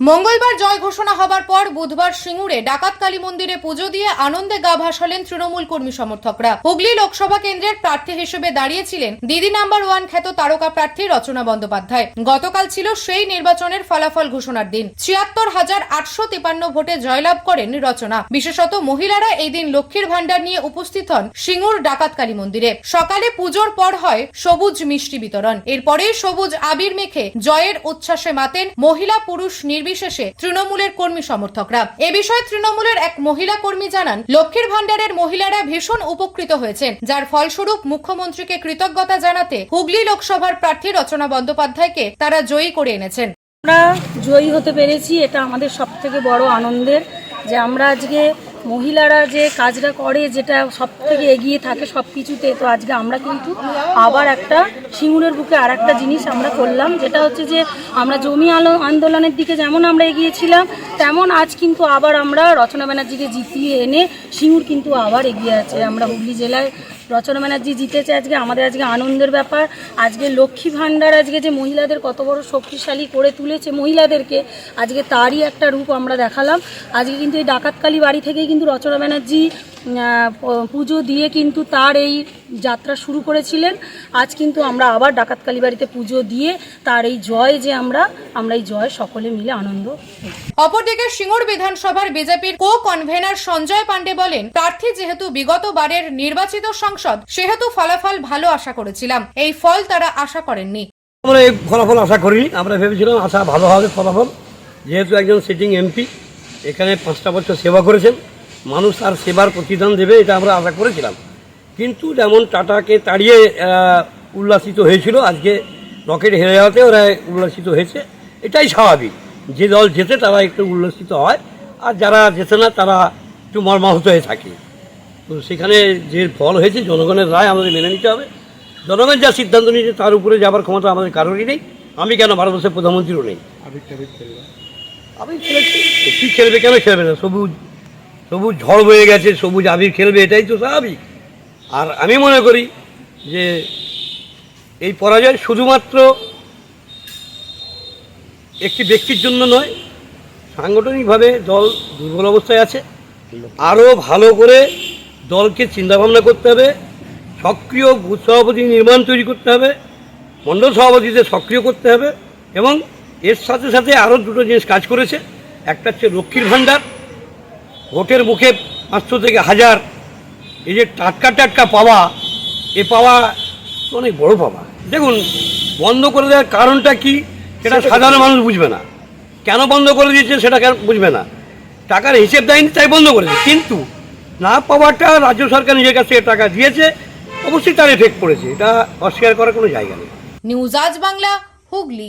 মঙ্গলবার জয় ঘোষণা হবার পর বুধবার সিঙ্গুরে ডাকাত কালী মন্দিরে পুজো দিয়ে আনন্দে গা ভাসালেন তৃণমূল কর্মী সমর্থকরা। হুগলি লোকসভা কেন্দ্রের প্রার্থী হিসেবে দাঁড়িয়েছিলেন দিদি নাম্বার ওয়ান খ্যাত তারকা প্রার্থী রচনা বন্দ্যোপাধ্যায়। গতকাল ছিল সেই নির্বাচনের ফলাফল ঘোষণার দিন। ছিয়াত্তর হাজার আটশো তিপান্ন ভোটে জয়লাভ করেন রচনা। বিশেষত মহিলারা এই দিন লক্ষ্মীর ভাণ্ডার নিয়ে উপস্থিত হন সিঙ্গুর ডাকাত কালী মন্দিরে। সকালে পুজোর পর হয় সবুজ মিষ্টি বিতরণ। এরপরেই সবুজ আবির মেখে জয়ের উচ্ছ্বাসে মাতেন মহিলা পুরুষ নির্বিশেষে তৃণমূলের কর্মী সমর্থকরা। এ বিষয়ে তৃণমূলের এক মহিলা কর্মী জানান, লক্ষ্মীর ভান্ডারের মহিলারা ভীষণ উপকৃত হয়েছেন, যার ফলস্বরূপ মুখ্যমন্ত্রীকে কৃতজ্ঞতা জানাতে হুগলি লোকসভার প্রার্থী রচনা বন্দ্যোপাধ্যায়কে তারা জয়ী করে এনেছেন। আমরা জয়ী হতে পেরেছি, এটা আমাদের সব থেকে বড় আনন্দের যে আমরা আজকে মহিলারা যে কাজটা করে, যেটা সব থেকে এগিয়ে থাকে সব কিছুতে তো আজকে আমরা কিন্তু আবার একটা সিঙ্গুরের বুকে আর একটা জিনিস আমরা করলাম, যেটা হচ্ছে যে আমরা জমি আলো আন্দোলনের দিকে যেমন আমরা এগিয়েছিলাম, তেমন আজ কিন্তু আবার আমরা রচনা ব্যানার্জিকে জিতিয়ে এনে সিঙ্গুর কিন্তু আবার এগিয়ে আছে। আমরা হুগলি জেলায় রচনা ব্যানার্জি জিতেছে আজকে, আমাদের আজকে আনন্দের ব্যাপার। আজকে লক্ষ্মী ভাণ্ডার আজকে যে মহিলাদের কত বড় শক্তিশালী করে তুলেছে মহিলাদেরকে, আজকে তারই একটা রূপ আমরা দেখালাম। আজকে কিন্তু এই ডাকাতকালী বাড়ি থেকেই কিন্তু রচনা ব্যানার্জি পুজো দিয়ে কিন্তু তার এই যাত্রা শুরু করেছিলেন। আজ কিন্তু আমরা আবার ডাকাতকালী বাড়িতে পুজো দিয়ে তার এই জয় যে আমরা আমরা এই জয় সকলে মিলে আনন্দ অপরদিকে সিঙ্গুর বিধানসভার বিজেপির কো কনভেনার সঞ্জয় পান্ডে বলেন প্রার্থী যেহেতু বিগত বারের নির্বাচিত সংসদ সেহেতু ফলাফল ভালো আশা করেছিলাম। এই ফল তারা আশা করেননি। আমরা এই ফলাফল আশা করিনি। আমরা ভেবেছিলাম আশা ভালো হবে ফলাফল। যেহেতু একজন সিটিং এমপি এখানে পাঁচটা বছর সেবা করেছেন। মানুষ আর সেবার প্রতিদান দেবে এটা আমরা আশা করেছিলাম। কিন্তু যেমন টাটাকে তাড়িয়ে উল্লাসিত হয়েছিল আজকে রকেট হেরে যাওয়াতে ওরা উল্লাসিত হয়েছে এটাই স্বাভাবিক। যে দল যেতে তারা একটু উল্লাসিত হয় আর যারা যেতে না তারা একটু মর্মাহত হয়ে থাকে। তো সেখানে যে ফল হয়েছে জনগণের রায় আমাদের মেনে নিতে হবে। জনগণ যা সিদ্ধান্ত নিয়েছে তার উপরে যাবার ক্ষমতা আমাদের কারোরই নেই। আমি কেন ভারতবর্ষের প্রধানমন্ত্রীও নেই? আমি খেলেছি? খেলবে কেন খেলবে না? সবুজ সবুজ ঝড় বয়ে গেছে, সবুজ আবির খেলবে, এটাই তো স্বাভাবিক। আর আমি মনে করি যে এই পরাজয় শুধুমাত্র একটি ব্যক্তির জন্য নয়, সাংগঠনিকভাবে দল দুর্বল অবস্থায় আছে। আরও ভালো করে দলকে চিন্তাভাবনা করতে হবে, সক্রিয় বুথ সভাপতি নির্মাণ তৈরি করতে হবে, মণ্ডল সভাপতিদের সক্রিয় করতে হবে এবং এর সাথে সাথে আরও দুটো জিনিস কাজ করেছে। একটা হচ্ছে লক্ষ্মীর ভাণ্ডার ভোটের মুখে পাঁচশো থেকে হাজার। এই যে টাটকা টাটকা পাওয়া এ পাওয়া অনেক বড় পাওয়া। দেখুন বন্ধ করে দেওয়ার কারণটা কি? সেটা সাধারণ মানুষ বুঝবে না। কেন বন্ধ করে দিয়েছে সেটা কেন বুঝবে না? টাকার হিসেব দেয়নি তাই বন্ধ করেছে কিন্তু না পাওয়াটা রাজ্য সরকার নিজের কাছে টাকা দিয়েছে অবশ্যই তার এফেক্ট পড়েছে। এটা অস্বীকার করার কোনো জায়গা নেই। নিউজ আজ বাংলা হুগলি।